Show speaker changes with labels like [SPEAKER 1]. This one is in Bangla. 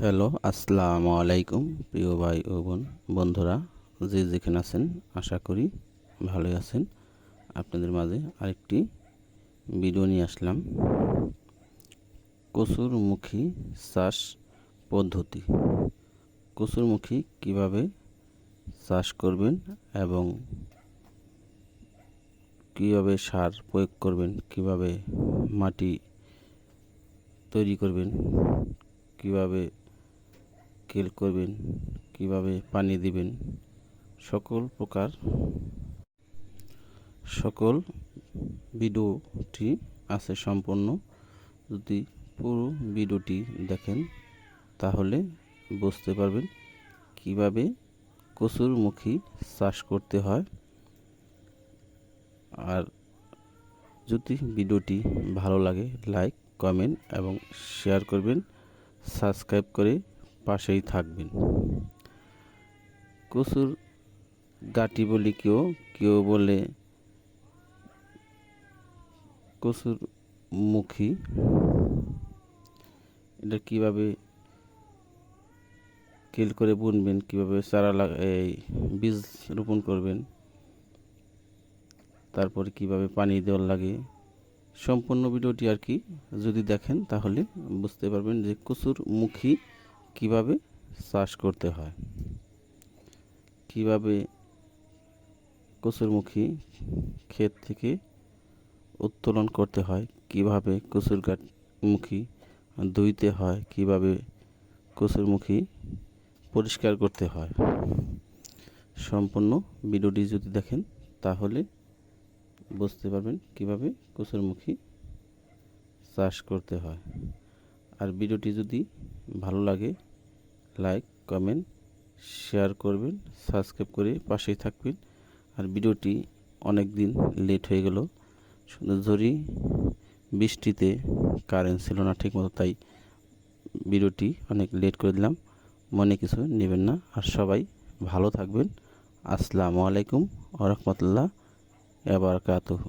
[SPEAKER 1] হ্যালো, আসসালামু আলাইকুম প্রিয় ভাই ও বোন, বন্ধুরা, যে যেখানে আছেন, আশা করি ভালোই আছেন। আপনাদের মাঝে আরেকটি ভিডিও নিয়ে আসলাম। কচুরমুখী চাষ পদ্ধতি। কচুরমুখী কীভাবে চাষ করবেন এবং কীভাবে সার প্রয়োগ করবেন, কীভাবে মাটি তৈরি করবেন, কীভাবে কেল করবেন, কীভাবে পানি দিবেন, সকল প্রকার, সকল ভিডিওটি আছে সম্পূর্ণ। যদি পুরো ভিডিওটি দেখেন, তাহলে বুঝতে পারবেন কীভাবে কচুরমুখী চাষ করতে হয়। আর যদি ভিডিওটি ভালো লাগে, লাইক কমেন্ট এবং শেয়ার করবেন সাবস্ক্রাইব করে পাশেই থাকবেন। কচুর গাটি বলি কেউ কেউ বলে কচুর মুখী। এটা কীভাবে কেল করে বুনবেন, কীভাবে চারা লাগা, এই বীজ রোপণ করবেন, তারপরে কীভাবে পানি দেওয়ার লাগে সম্পূর্ণ ভিডিওটি আর কি যদি দেখেন তাহলে বুঝতে পারবেন যে কচুর মুখী কীভাবে চাষ করতে হয়। কীভাবে কচুরমুখী ক্ষেত থেকে উত্তোলন করতে হয়, কীভাবে কচুর গাছ মুখী ধুইতে হয়, কীভাবে কচুরমুখী পরিষ্কার করতে হয়। সম্পূর্ণ ভিডিওটি যদি দেখেন তাহলে বুঝতে পারবেন কীভাবে কচুরমুখী চাষ করতে হয়। আর ভিডিওটি যদি ভালো লাগে, লাইক, কমেন্ট, শেয়ার করবেন, সাবস্ক্রাইব করে পাশেই থাকবেন। আর ভিডিওটি অনেক দিন লেট হয়ে গেল ঝড়ি বৃষ্টিতে কারেন্ট ছিল না ঠিকমতো, তাই ভিডিওটি অনেক লেট করে দিলাম। মনে কিছু নেবেন না। আর সবাই ভালো থাকবেন। আসসালামু আলাইকুম ওরহমতুল্লাহ এবার কাতহু